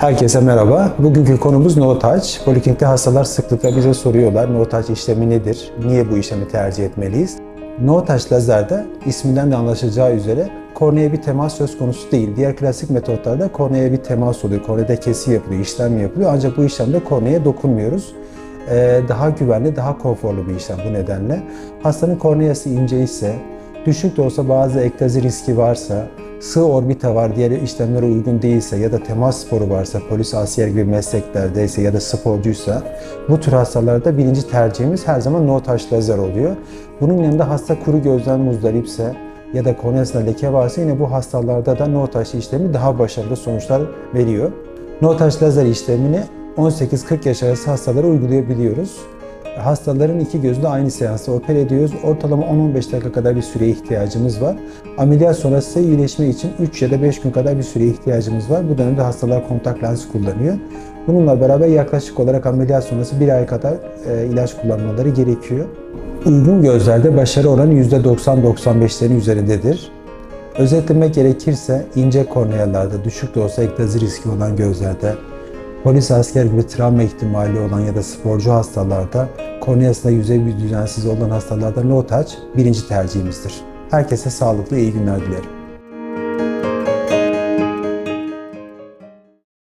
Herkese merhaba. Bugünkü konumuz no touch. Poliklinikte hastalar sıklıkla bize soruyorlar no touch işlemi nedir? Niye bu işlemi tercih etmeliyiz? No touch lazerde isminden de anlaşılacağı üzere korneaya bir temas söz konusu değil. Diğer klasik metotlarda korneaya bir temas oluyor. Korneada kesi yapılıyor, işlem yapılıyor. Ancak bu işlemde korneaya dokunmuyoruz. Ee, daha güvenli, daha konforlu bir işlem bu nedenle. Hastanın korneası ince ise, düşük de olsa bazı ektazi riski varsa, sığ orbita var, diğer işlemlere uygun değilse ya da temas sporu varsa, polis asiyer gibi mesleklerdeyse ya da sporcuysa bu tür hastalarda birinci tercihimiz her zaman no touch lazer oluyor. Bunun yanında hasta kuru gözden muzdaripse ya da korneasında leke varsa yine bu hastalarda da no touch işlemi daha başarılı sonuçlar veriyor. No touch lazer işlemini 18-40 yaş arası hastalara uygulayabiliyoruz. Hastaların iki gözünü aynı seansta opere ediyoruz. Ortalama 10-15 dakika kadar bir süreye ihtiyacımız var. Ameliyat sonrası iyileşme için 3 ya da 5 gün kadar bir süreye ihtiyacımız var. Bu dönemde hastalar kontak lens kullanıyor. Bununla beraber yaklaşık olarak ameliyat sonrası bir ay kadar e, ilaç kullanmaları gerekiyor. Uygun gözlerde başarı oranı %90-95'lerin üzerindedir. Özetlemek gerekirse ince kornealarda düşük de olsa ektazi riski olan gözlerde, polis asker gibi travma ihtimali olan ya da sporcu hastalarda, korneasında yüzey düzensiz olan hastalarda no touch birinci tercihimizdir. Herkese sağlıklı iyi günler dilerim.